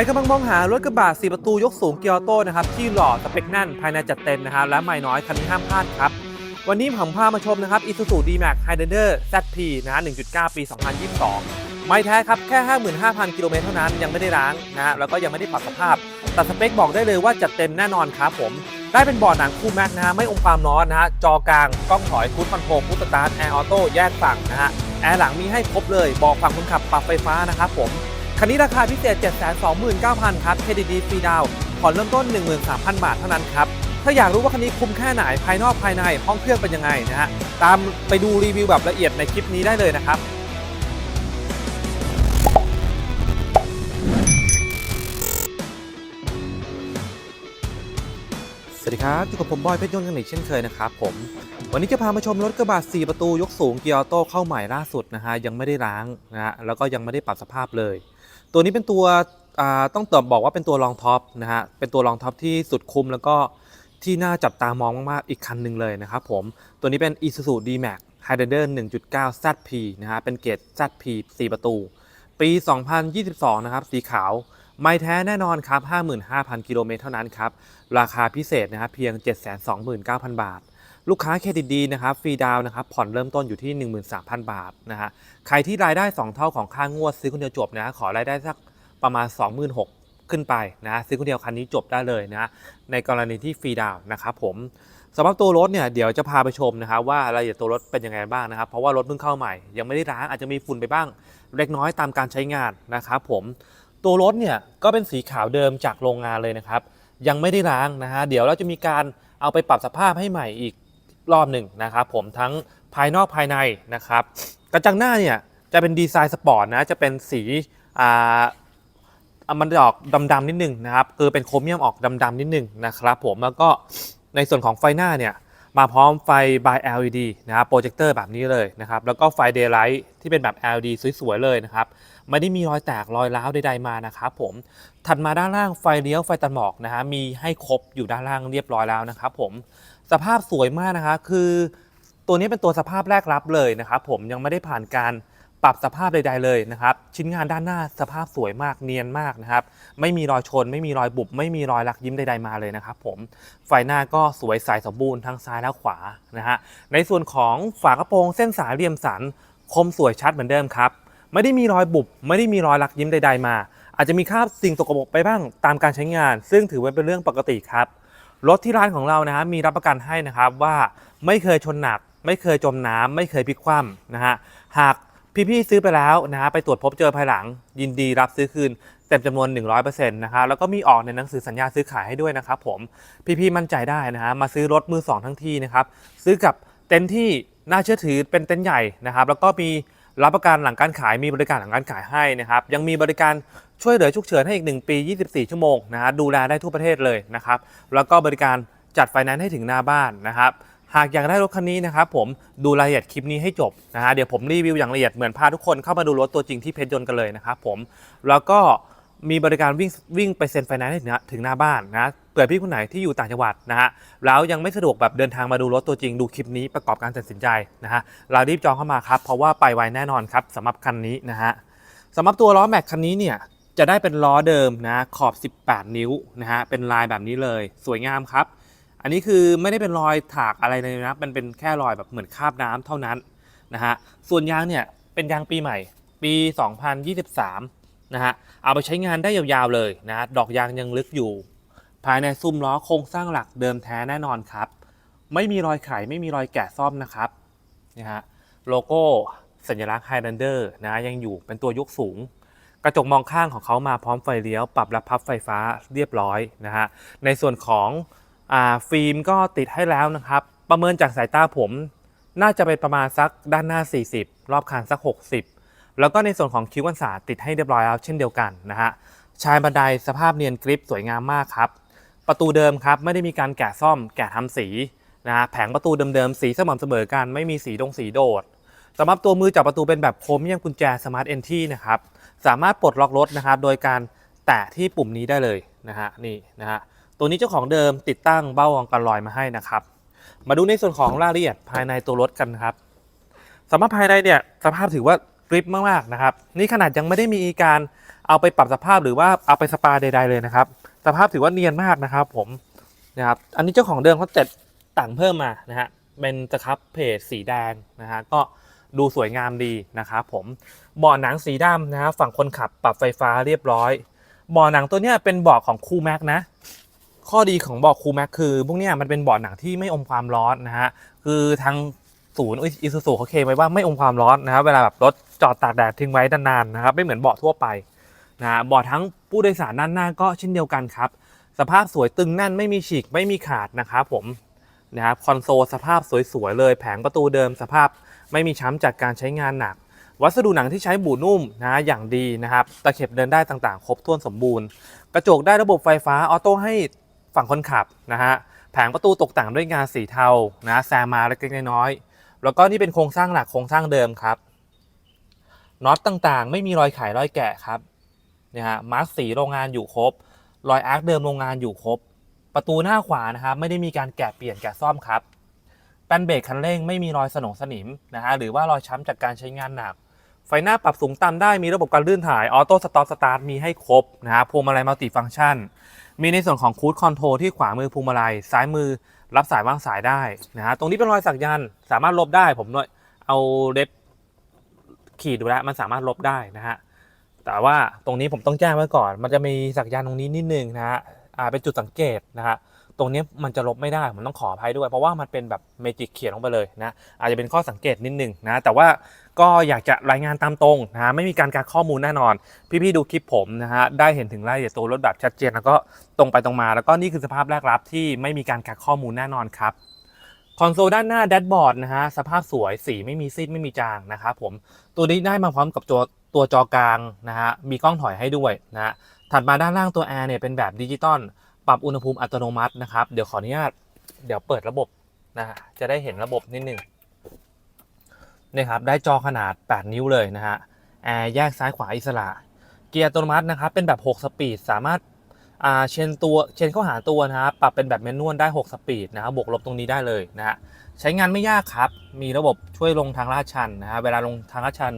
รกำลังมองหารถกระบะ4ประตูยกสูงเกียร์ออโต้นะครับที่หล่อสเปคแน่นภายในจัดเต็มนะฮะและไม่น้อยคันนี้ห้ามพลาดครับ วันนี้ผมพามาชมนะครับ Isuzu D-Max Highlander ZP นะฮะ1.9 ปี 2022 ไม่แท้ครับ แค่ 55,000 กิโลเมตรเท่านั้นยังไม่ได้ล้างนะฮะแล้วก็ยังไม่ได้ปรับสภาพ แต่สเปคบอกได้เลยว่าจัดเต็มแน่นอนครับผม ได้เป็นเบาะหนังคู่แม็กนะฮะไม่อมความร้อนนะฮะจอกลางกล้องถอยคูดคอนโทรลคูดสตาร์ทแอร์ออโต้แยกฝั่งนะฮะแอร์หลังมีให้ครบเลยบอกฝั่งคนขับปรับไฟฟ้านะครับผม คันนี้ราคาพิเศษ 729,000 ครับ KDD ฟรีดาวผ่อนเริ่มต้น 13,000 บาทเท่านั้นครับ ถ้าอยากรู้ว่าคันนี้คุ้มแค่ไหน ภายนอกภายในห้องเครื่องเป็นยังไงนะฮะ ตามไปดูรีวิวแบบละเอียดในคลิปนี้ได้เลยนะครับสวัสดีครับอยู่กับผมบอยเพชรยนต์กันอีกเช่นเคยนะครับผม วันนี้จะพามาชมรถกระบะ4 ประตูยกสูงเกียร์ออโต้เข้าใหม่ล่าสุดนะฮะยังไม่ได้ล้างนะฮะแล้วก็ยังไม่ได้ปรับสภาพเลย ตัวนี้เป็นตัวต้องเติมบอกว่าเป็นตัวรองท็อปนะฮะ เป็นตัวรองท็อปที่สุดคุ้มแล้วก็ที่น่าจับตามองมาก ๆ อีกคันหนึ่งเลยนะครับผม ตัวนี้เป็น Isuzu D-Max Highlander 1.9 ZP นะฮะ เป็นเกรด ZP 4 ประตู ปี 2022 นะครับ สีขาว ไม่แท้แน่นอนครับ 55,000 กิโลเมตรเท่านั้นครับ ราคาพิเศษนะครับเพียง 729,000 บาท ลูกค้าเครดิตดีนะครับฟรีดาวนะครับผ่อนเริ่มต้นอยู่ที่ 13,000 บาทนะฮะใครที่รายได้ 2 เท่าของค่างวดซื้อคนเดียวจบนะขอรายได้สักประมาณ 26,000 ขึ้นไปนะซื้อคนเดียวคันนี้จบได้เลยนะในกรณีที่ฟรีดาวน์นะครับผมสำหรับตัวรถเนี่ยเดี๋ยวจะพาไปชมนะครับว่ารายละเอียดตัวรถเป็นยังไงบ้างนะครับเพราะว่ารถเพิ่งเข้าใหม่ ยังไม่ได้ล้างอาจจะมีฝุ่นไปบ้างเล็กน้อยตามการใช้งานนะครับผมตัวรถเนี่ยก็เป็นสีขาวเดิมจากโรงงานเลยนะครับ ยังไม่ได้ล้างนะฮะเดี๋ยวเราจะมีการเอาไปปรับสภาพให้ใหม่อีก รอบหนึ่งนะครับผมทั้งภายนอกภายในนะครับกระจังหน้าเนี่ยจะเป็นดีไซน์สปอร์ตนะจะเป็นสีอ่ามันออกดำๆนิดนึงนะครับคือเป็นโครเมียมออกดำๆนิดนึงนะครับผมแล้วก็ในส่วนของไฟหน้าเนี่ยมาพร้อมไฟ by LED นะครับโปรเจคเตอร์แบบนี้เลยนะครับ แล้วก็ไฟ daylight ที่เป็นแบบ LED สวย ๆ เลยนะครับ ไม่ได้มีรอยแตกรอยร้าวใด ๆ มานะครับผม ถัดมาด้านล่างไฟเลี้ยวไฟตัดหมอกนะฮะมีให้ครบอยู่ด้านล่างเรียบร้อยแล้วนะครับผม สภาพสวยมากนะคะ คือตัวนี้เป็นตัวสภาพแรกรับเลยนะครับผมยังไม่ได้ผ่านการปรับสภาพใด ๆ เลยนะครับ ชิ้นงานด้านหน้าสภาพสวยมากเนียนมากนะครับ ไม่มีรอยชน ไม่มีรอยบุบ ไม่มีรอยลักยิ้มใด ๆ มาเลยนะครับผมไฟหน้าก็สวยใสสมบูรณ์ทั้งซ้ายและขวานะฮะในส่วนของฝากระโปรงเส้นสายเรียมสันคมสวยชัดเหมือนเดิมครับ ไม่ได้มีรอยบุบ ไม่ได้มีรอยลักยิ้มใด ๆ มา อาจจะมีคราบสิ่งตกปรกไปบ้างตามการใช้งาน ซึ่งถือว่าเป็นเรื่องปกติครับ รถที่ร้านของเรานะฮะมีรับประกันให้นะครับว่าไม่เคยชนหนัก ไม่เคยจมน้ำไม่เคยพลิกคว่ำนะฮะหากพี่ๆซื้อไปแล้วนะฮะไปตรวจพบเจอภายหลัง ยินดีรับซื้อคืนเต็มจำนวน 100%นะคะแล้วก็มีออกในหนังสือสัญญาซื้อขายให้ด้วยนะครับผมพี่ๆมั่นใจได้นะฮะมาซื้อรถมือสองทั้งที่นะครับซื้อกับเต็นท์ที่น่าเชื่อถือเป็นเต็นท์ใหญ่นะครับแล้วก็มีรับประกันหลังการขายมีบริการหลังการขายให้นะครับยังมีบริการ ช่วยเหลือฉุกเฉินให้อีก 1 ปี 24 ชั่วโมงนะฮะดูแลได้ทั่วประเทศเลยนะครับแล้วก็บริการจัดไฟแนนซ์ให้ถึงหน้าบ้านนะครับหากอยากได้รถคันนี้นะครับผมดูรายละเอียดคลิปนี้ให้จบนะฮะเดี๋ยวผมรีวิวอย่างละเอียดเหมือนพาทุกคนเข้ามาดูรถตัวจริงที่เพชรยนต์กันเลยนะครับผมแล้วก็มีบริการวิ่งวิ่งไปเซ็นไฟแนนซ์ให้ถึงถึงหน้าบ้านนะเผื่อพี่คนไหนที่อยู่ต่างจังหวัดนะฮะแล้วยังไม่สะดวกแบบเดินทางมาดูรถตัวจริงดูคลิปนี้ประกอบการตัดสินใจนะฮะเรารีบจองเข้ามาครับเพราะว่าไปไวแน่นอนครับสำหรับคันนี้นะฮะสำหรับตัวล้อแม็กคันนี้เนี่ย จะได้เป็นล้อเดิมนะขอบ 18 นิ้วนะฮะเป็นลายแบบนี้เลยสวยงามครับ อันนี้คือไม่ได้เป็นรอยถากอะไรเลยนะมันเป็นแค่รอยแบบเหมือนคาบน้ำเท่านั้นนะฮะส่วนยางเนี่ยเป็นยางปีใหม่ ปี 2023นะฮะเอาไปใช้งานได้ยาวๆเลยนะดอกยางยังลึกอยู่ ภายในซุ้มล้อโครงสร้างหลักเดิมแท้แน่นอนครับ ไม่มีรอยไขไม่มีรอยแกะซ่อมนะครับนะฮะโลโก้สัญลักษณ์ Highlander นะยังอยู่เป็นตัวยกสูง กระจกมองข้างของเขามาพร้อมไฟเลี้ยว ปรับและพับไฟฟ้าเรียบร้อยนะฮะในส่วนของอฟิล์มก็ติดให้แล้วนะครับ ประเมินจากสายตาผม น่าจะเป็นประมาณสักด้านหน้า 40 รอบคางสัก 60 แล้วก็ในส่วนของคิ้วกันศาสติดให้เรียบร้อยแล้วเช่นเดียวกันนะฮะชายบันไดสภาพเนียนกริปสวยงามมากครับ ประตูเดิมครับไม่ได้มีการแกะซ่อมแกะทำสีนะฮะแผงประตูเดิมๆสีสม่ำเสมอกันไม่มีสีดงสีโดดสำหรับตัวมือจับประตูเป็นแบบโครเมียมกุญแจสมาร์ทเอนที่นะครับ สามารถปลดล็อกรถนะครับโดยการแตะที่ปุ่มนี้ได้เลยนะฮะนี่นะฮะตัวนี้เจ้าของเดิมติดตั้งเบ้ารองกันรอยมาให้นะครับ มาดูในส่วนของรายละเอียดภายในตัวรถกันครับสำหรับภายในเนี่ยสภาพถือว่ากริปมากๆนะครับ นี่ขนาดยังไม่ได้มีการเอาไปปรับสภาพหรือว่าเอาไปสปาใด ๆเลยนะครับ สภาพถือว่าเนียนมากนะครับ ผมนะครับอันนี้เจ้าของเดิมเขาจัดต่างเพิ่มมานะฮะเป็นสครับเพจสีแดงนะฮะก็ ดูสวยงามดีนะครับผมเบาะหนังสีดำนะฝั่งคนขับปรับไฟฟ้าเรียบร้อยเบาะหนังตัวเนี้ยเป็นเบาะของคูแม็กนะข้อดีของเบาะคูแม็กคือพวกเนี้ยมันเป็นเบาะหนังที่ไม่อมความร้อนนะฮะคือทางศูนย์อิซูซูเขาเคลมไว้ว่าไม่อมความร้อนนะครับเวลาแบบรถจอดตากแดดทิ้งไว้นานๆนะครับไม่เหมือนเบาะทั่วไปนะฮะเบาะทั้งผู้โดยสารด้านหน้าก็เช่นเดียวกันครับสภาพสวยตึงแน่นไม่มีฉีกไม่มีขาดนะครับผมนะครับคอนโซลสภาพสวยๆเลย แผงประตูเดิมสภาพ ไม่มีช้ำจากการใช้งานหนัก วัสดุหนังที่ใช้บูนุ่มนะอย่างดีนะครับ ตะเข็บเดินได้ต่างๆ ครบถ้วนสมบูรณ์ กระจกได้ระบบไฟฟ้าออโต้ให้ฝั่งคนขับนะฮะ แผงประตูตกแต่งด้วยงานสีเทานะแซมมาเล็กๆน้อยๆ แล้วก็นี่เป็นโครงสร้างหลักโครงสร้างเดิมครับ น็อตต่างๆ ไม่มีรอยไขรอยแกะครับเนี่ยฮะ มาร์กสีโรงงานอยู่ครบ รอยอาร์คเดิมโรงงานอยู่ครบ ประตูหน้าขวานะครับไม่ได้มีการแกะเปลี่ยนแกะซ่อมครับ แป้นเบรกคันเร่งไม่มีรอยสนองสนิมนะฮะหรือว่ารอยช้ำจากการใช้งานหนัก ไฟหน้าปรับสูงต่ำได้มีระบบการลื่นถ่ายออโต้สต็อ p สตาร์ทมีให้ครบนะฮะพวงมาลัยมัลติฟังก์ชัน มีในส่วนของคูดคอนโทรที่ขวามือพวงมาลัยซ้ายมือรับสายวางสายได้นะฮะตรงนี้เป็นรอยสักยันสามารถลบได้ผมเลยเอาเล็บขีดดูแล้วมันสามารถลบได้นะฮะแต่ว่าตรงนี้ผมต้องแจ้งไว้ก่อน มันจะมีสักยันต์ตรงนี้นิดนึงนะฮะอ่าเป็นจุดสังเกตนะฮะ ตรงนี้มันจะลบไม่ได้ผมต้องขออภัยด้วย เพราะว่ามันเป็นแบบเมจิกเขียนลงไปเลยนะอาจจะเป็นข้อสังเกตนิดนึงนะแต่ว่าก็อยากจะรายงานตามตรงนะไม่มีการการข้อมูลแน่นอน พี่ๆดูคลิปผมนะฮะได้เห็นถึงรายละเอียดตัวรถแบบชัดเจนแล้วก็ตรงไปตรงมา แล้วก็นี่คือสภาพแรกรับที่ไม่มีการกักข้อมูลแน่นอนครับคอนโซลด้านหน้าแดชบอร์ดนะฮะสภาพสวยสีไม่มีซีดไม่มีจางนะครับผมตัวนี้ได้มาพร้อมกับตัวตัวจอกลางนะฮะมีกล้องถอยให้ด้วยนะฮะถัดมาด้านล่างตัวแอร์เนี่ยเป็นแบบดิจิตอล ปรับอุณหภูมิอัตโนมัตินะครับ เดี๋ยวขออนุญาตเดี๋ยวเปิดระบบนะฮะจะได้เห็นระบบนิดนึงนี่ครับได้จอขนาด 8 นิ้วเลยนะฮะแอร์แยกซ้ายขวาอิสระ เกียร์อัตโนมัตินะครับเป็นแบบ 6 สปีด สามารถเชนตัวเชนเข้าหาตัวนะฮะปรับเป็นแบบแมนนวลได้ 6 สปีดนะครับบวกลบตรงนี้ได้เลยนะฮะใช้งานไม่ยากครับ มีระบบช่วยลงทางลาดชันนะฮะเวลาลงทางลาดชัน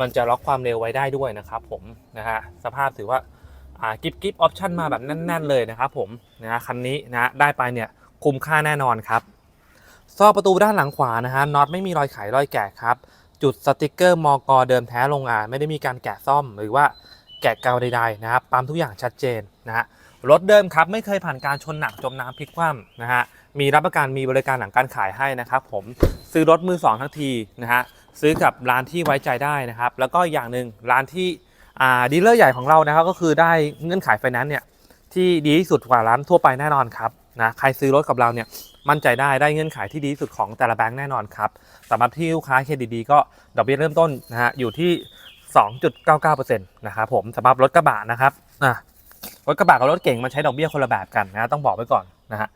มันจะล็อกความเร็วไว้ได้ด้วยนะครับผมนะฮะสภาพถือว่า กิฟกิฟออปชั่นมาแบบแน่น ๆ เลยนะครับผมนะคันนี้นะได้ไปเนี่ยคุ้มค่าแน่นอนครับซอกประตูด้านหลังขวานะฮะน็อตไม่มีรอยไขรอยแกะครับ จุดสติกเกอร์มอกเดิมแท้โรงงานไม่ได้มีการแกะซ่อมหรือว่าแกะเกาใดๆนะครับปั๊มทุกอย่างชัดเจนนะฮะรถเดิมครับไม่เคยผ่านการชนหนักจมน้ำพลิกคว่ำนะฮะมีรับประกันมีบริการหลังการขายให้นะครับผมซื้อรถมือสองทั้งทีนะฮะซื้อกับร้านที่ไว้ใจได้นะครับ แล้วก็อย่างหนึ่งร้านที่ ดีลเลอร์ใหญ่ของเรานะครับก็คือได้เงื่อนไขไฟแนนซ์เนี่ยที่ดีที่สุดกว่าร้านทั่วไปแน่นอนครับนะใครซื้อรถกับเราเนี่ยมั่นใจได้ได้เงื่อนไขที่ดีที่สุดของแต่ละแบงค์แน่นอนครับสำหรับที่ลูกค้าเครดิตดีก็ดอกเบี้ยเริ่มต้นนะฮะอยู่ที่ 2.99%นะครับผมสำหรับรถกระบะนะครับอะรถกระบะกับรถเก่งมันใช้ดอกเบี้ยคนละแบบกันนะต้องบอกไว้ก่อนนะฮะ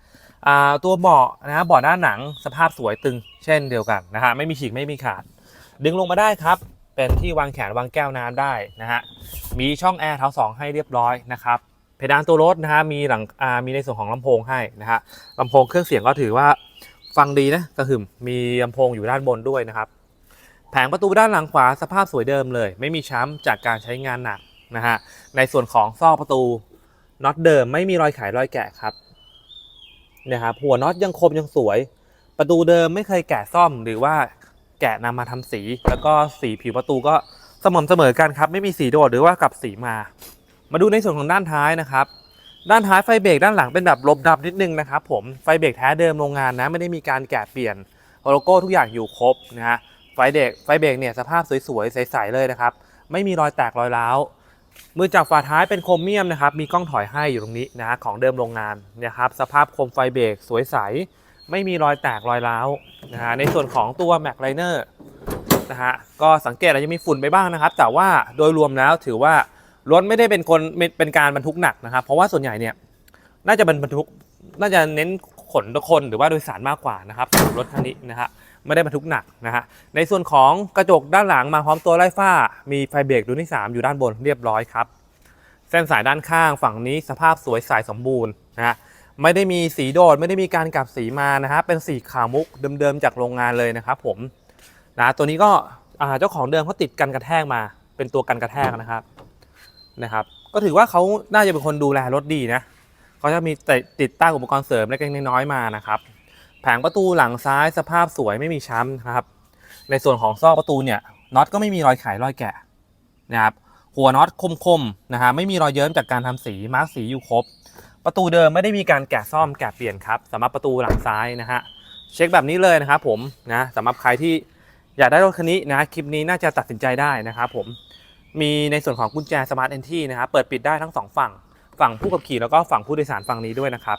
อ่าตัวเบาะนะฮะเบาะด้านหนังสภาพสวยตึงเช่นเดียวกันนะฮะไม่มีฉีกไม่มีขาด ดึงลงมาได้ครับ เป็นที่วางแขนวางแก้วน้ำได้นะฮะมีช่องแอร์เท้าสองให้เรียบร้อยนะครับเพดานตัวรถนะฮะมีหลังอ่ามีในส่วนของลำโพงให้นะฮะลำโพงเครื่องเสียงก็ถือว่าฟังดีนะกระหึ่มมีลำโพงอยู่ด้านบนด้วยนะครับแผงประตูด้านหลังขวาสภาพสวยเดิมเลย ไม่มีช้ำจากการใช้งานหนักนะฮะในส่วนของซอกประตูน็อตเดิมไม่มีรอยไขรอยแกะครับนี่ยครับหัวน็อตยังคมยังสวย ประตูเดิมไม่เคยแกะซ่อมหรือว่า แกะนำมาทำสี แล้วก็สีผิวประตูก็สม่ำเสมอกันครับไม่มีสีโดดหรือว่ากลับสีมา มาดูในส่วนของด้านท้ายนะครับด้านท้ายไฟเบรกด้านหลังเป็นแบบลบดับนิดนึงนะครับผมไฟเบรกแท้เดิมโรงงานนะไม่ได้มีการแกะเปลี่ยนโลโก้ทุกอย่างอยู่ครบนะฮะไฟเบรกไฟเบรกเนี่ยสภาพสวยๆใสๆเลยนะครับไม่มีรอยแตกรอยร้าวมือจับฝาท้ายเป็นโครเมียมนะครับมีกล้องถอยให้อยู่ตรงนี้นะของเดิมโรงงานนี่ยครับสภาพโคมไฟเบรกสวยใส ไม่มีรอยแตกรอยร้าวนะฮะในส่วนของตัวแม็กไลเนอร์นะฮะก็สังเกตอาจจะมีฝุ่นไปบ้างนะครับ แต่ว่าโดยรวมแล้วถือว่ารถไม่ได้เป็นคนเป็นการบรรทุกหนักนะครับ เพราะว่าส่วนใหญ่เนี่ยน่าจะบรรทุกน่าจะเน้นขนคนหรือว่าโดยสารมากกว่านะครับรถคันนี้นะฮะไม่ได้บรรทุกหนักนะฮะในส่วนของกระจกด้านหลังมาพร้อมตัวไล่ฟ้า มีไฟเบรกรุ่นที่ 3 อยู่ด้านบนเรียบร้อยครับ เส้นสายด้านข้างฝั่งนี้สภาพสวยสายสมบูรณ์นะฮะ ไม่ได้มีสีโดดไม่ได้มีการกลับสีมานะฮะเป็นสีขาวมุกเดิมๆจากโรงงานเลยนะครับผมนะตัวนี้ก็เจ้าของเดิมเขาติดกันกระแทกมา เป็นตัวกันกระแทกนะครับนะครับ ก็ถือว่าเขาน่าจะเป็นคนดูแลรถดีนะเขาจะมีติดตั้งอุปกรณ์เสริมเล็กๆน้อยๆมานะครับแผงประตูหลังซ้ายสภาพสวยไม่มีช้ำนะครับ ในส่วนของซอกประตูเนี่ยน็อตก็ไม่มีรอยไขรอยแกะนะครับหัวน็อตคมๆนะฮะไม่มีรอยเยิ้มจากการทำสีมาร์กสีอยู่ครบ ประตูเดิมไม่ได้มีการแกะซ่อมแกะเปลี่ยนครับสำหรับประตูหลังซ้ายนะฮะเช็คแบบนี้เลยนะครับผมนะสำหรับใครที่อยากได้รถคันนี้นะคลิปนี้น่าจะตัดสินใจได้นะครับผมมีในส่วนของกุญแจสมาร์ทเอนทีนะครับเปิดปิดได้ทั้งสองฝั่งฝั่งผู้ขับขี่แล้วก็ฝั่งผู้โดยสารฝั่งนี้ด้วยนะครับ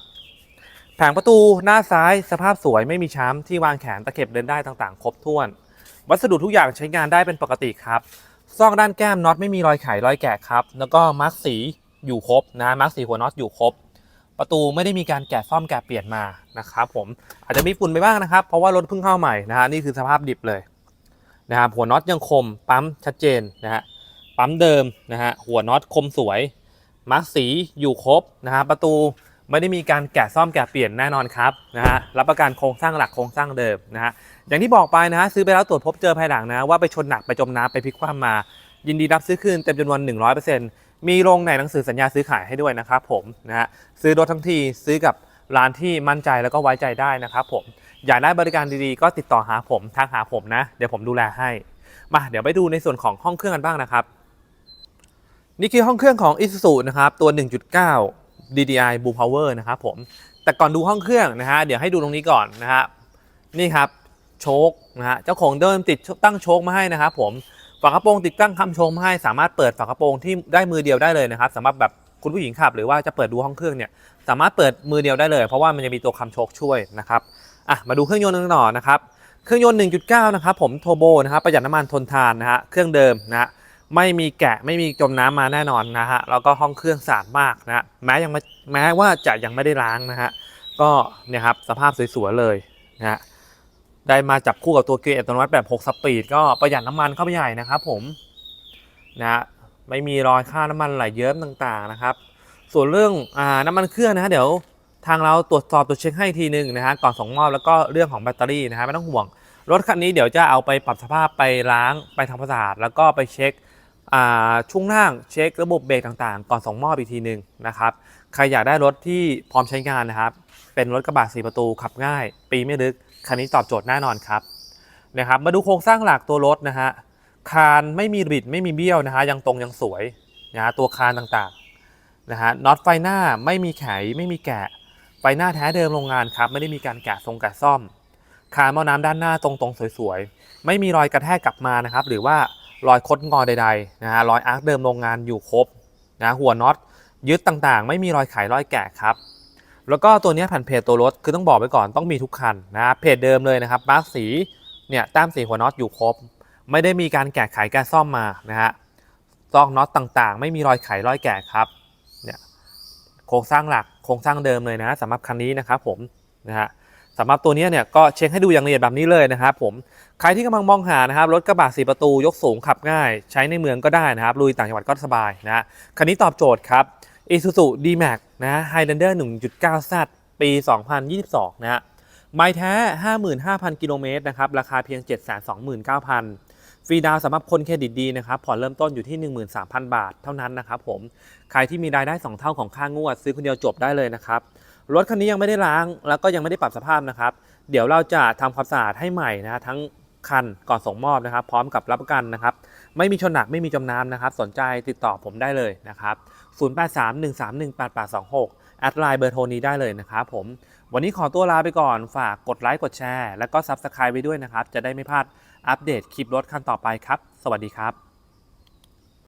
แผงประตูหน้าซ้ายสภาพสวยไม่มีช้ำที่วางแขนตะเข็บเดินได้ต่างๆ ครบถ้วน วัสดุทุกอย่างใช้งานได้เป็นปกติครับซอกด้านแก้มน็อตไม่มีรอยไขรอยแกะครับ แล้วก็มาร์กสีอยู่ครบนะมาร์กสีหัวน็อตอยู่ครบ ประตูไม่ได้มีการแกะซ่อมแกะเปลี่ยนมานะครับผมอาจจะมีฝุ่นไปบ้างนะครับ เพราะว่ารถเพิ่งเข้าใหม่นะฮะนี่คือสภาพดิบเลยนะครับหัวน็อตยังคมปั๊มชัดเจนนะฮะปั๊มเดิมนะฮะหัวน็อตคมสวยมาร์กสีอยู่ครบนะฮะประตูไม่ได้มีการแกะซ่อมแกะเปลี่ยนแน่นอนครับนะฮะรับประกันโครงสร้างหลักโครงสร้างเดิมนะฮะอย่างที่บอกไปนะฮะซื้อไปแล้วตรวจพบเจอภายหลังนะว่าไปชนหนักไปจมน้ำไปพลิกคว่ำมา ยินดีรับซื้อคืนเต็มจำนวน 100% มีลงในหนังสือสัญญาซื้อขายให้ด้วยนะครับผมนะฮะซื้อรถทั้งทีซื้อกับร้านที่มั่นใจแล้วก็ไว้ใจได้นะครับผมอยากได้บริการดีๆ ก็ติดต่อหาผมทางหาผมนะ เดี๋ยวผมดูแลให้มาเดี๋ยวไปดูในส่วนของห้องเครื่องกันบ้างนะครับ นี่คือห้องเครื่องของ Isuzu นะครับตัว 1.9 DDI Blue Power นะครับผมแต่ก่อนดูห้องเครื่องนะฮะเดี๋ยวให้ดูตรงนี้ก่อนนะฮะนี่ครับโชคนะฮะเจ้าของเดิมติดตั้งโชคมาให้นะครับผม ฝากระโปรงติดตั้งคำชมให้สามารถเปิดฝากระโปรงที่ได้มือเดียวได้เลยนะครับสำหรับแบบคุณผู้หญิงขับ หรือว่าจะเปิดดูห้องเครื่องเนี่ยสามารถเปิดมือเดียวได้เลย เพราะว่ามันจะมีตัวคำโชคช่วยนะครับอะมาดูเครื่องยนต์กันต่อนะครับเครื่องยนต์ 1.9 นะครับผมโทโบนะครับประหยัดน้ำมันทนทานนะฮะเครื่องเดิมนะฮะไม่มีแกะไม่มีจมน้ำมาแน่นอนนะฮะแล้วก็ห้องเครื่องสะอาดมากนะฮะแม้ยังไม่แม้ว่าจะยังไม่ได้ล้างนะฮะก็เนี่ยครับสภาพสวยๆเลยนะฮะ ได้มาจับคู่กับตัวเกียร์อัตโนมัติแบบ 6 สปีด ก็ประหยัดน้ำมันเข้าไปใหญ่นะครับผมนะฮะไม่มีรอยค่าน้ำมันไหลเยิ้มต่างๆนะครับ ส่วนเรื่องอน้ำมันเครื่องนะฮะเดี๋ยวทางเราตรวจสอบตรวจเช็คให้อีกทีหนึงนะฮะก่อนส่งมอบแล้วก็เรื่องของแบตเตอรี่นะฮะไม่ต้องห่วง รถคันนี้เดี๋ยวจะเอาไปปรับสภาพไปล้างไปทำความสะอาดแล้วก็ไปเช็คช่วงล่างเช็คระบบเบรกต่างๆ ก่อนส่งมอบอีกทีหนึ่งนะครับใครอยากได้รถที่พร้อมใช้งานนะครับ เป็นรถกระบะ4ประตูขับง่าย ปีไม่ลึก คันนี้ตอบโจทย์แน่นอนครับนะครับมาดูโครงสร้างหลักตัวรถนะฮะคานไม่มีบิดไม่มีเบี้ยวนะฮะยังตรงยังสวยนะฮะตัวคานต่างๆนะฮะน็อตไฟหน้าไม่มีไขไม่มีแกะไฟหน้าแท้เดิมโรงงานครับไม่ได้มีการแกะทรงแกะซ่อม คานหม้อน้ำด้านหน้าตรงๆสวยๆ ไม่มีรอยกระแทกกลับมานะครับ หรือว่ารอยคดงอใดๆนะฮะรอยอาร์คเดิมโรงงานอยู่ครบนะหัวน็อตยึดต่างๆ ไม่มีรอยไขรอยแกะครับ แล้วก็ตัวนี้แผ่นเพจตัวรถคือต้องบอกไว้ก่อนต้องมีทุกคันนะเพจเดิมเลยนะครับมาร์กสีเนี่ยแต้มสีหัวน็อตอยู่ครบ ไม่ได้มีการแกะไขแกะซ่อมมานะฮะซอกน็อตต่างๆ ไม่มีรอยไขรอยแกะครับเนี่ยโครงสร้างหลักโครงสร้างเดิมเลยนะสำหรับคันนี้นะครับผมนะฮะสำหรับตัวนี้เนี่ยก็เช็คให้ดูอย่างละเอียดแบบนี้เลยนะครับผมใครที่กำลังมองหานะครับรถกระบะสีประตูยกสูงขับง่าย ใช้ในเมืองก็ได้นะครับลุยต่างจังหวัดก็สบายนะฮะคันนี้ตอบโจทย์ครับ Isuzu D-Max นะ Highlander 1.9Z ปี 2022 นะฮะไม้แท้ 55,000 กิโลเมตรนะครับ ราคาเพียง 729,000 ฟรีดาวสำหรับคนเครดิตดีนะครับ ผ่อนเริ่มต้นอยู่ที่ 13,000 บาทเท่านั้นนะครับผม ใครที่มีรายได้ 2 เท่าของค่างวด ซื้อคนเดียวจบได้เลยนะครับ รถคันนี้ยังไม่ได้ล้าง แล้วก็ยังไม่ได้ปรับสภาพนะครับ เดี๋ยวเราจะทำความสะอาดให้ใหม่นะฮะทั้งคันก่อนส่งมอบนะครับ พร้อมกับรับประกันนะครับ ไม่มีชนหนักไม่มีจมน้ำนะครับ สนใจติดต่อผมได้เลยนะครับ 0831318826 แอดไลน์เบอร์โทรนี้ได้เลยนะครับผม วันนี้ขอตัวลาไปก่อน ฝากกดไลค์ กดแชร์ แล้วก็ Subscribe ไว้ด้วยนะครับ จะได้ไม่พลาดอัปเดตคลิปรถคันต่อไปครับ สวัสดีครับ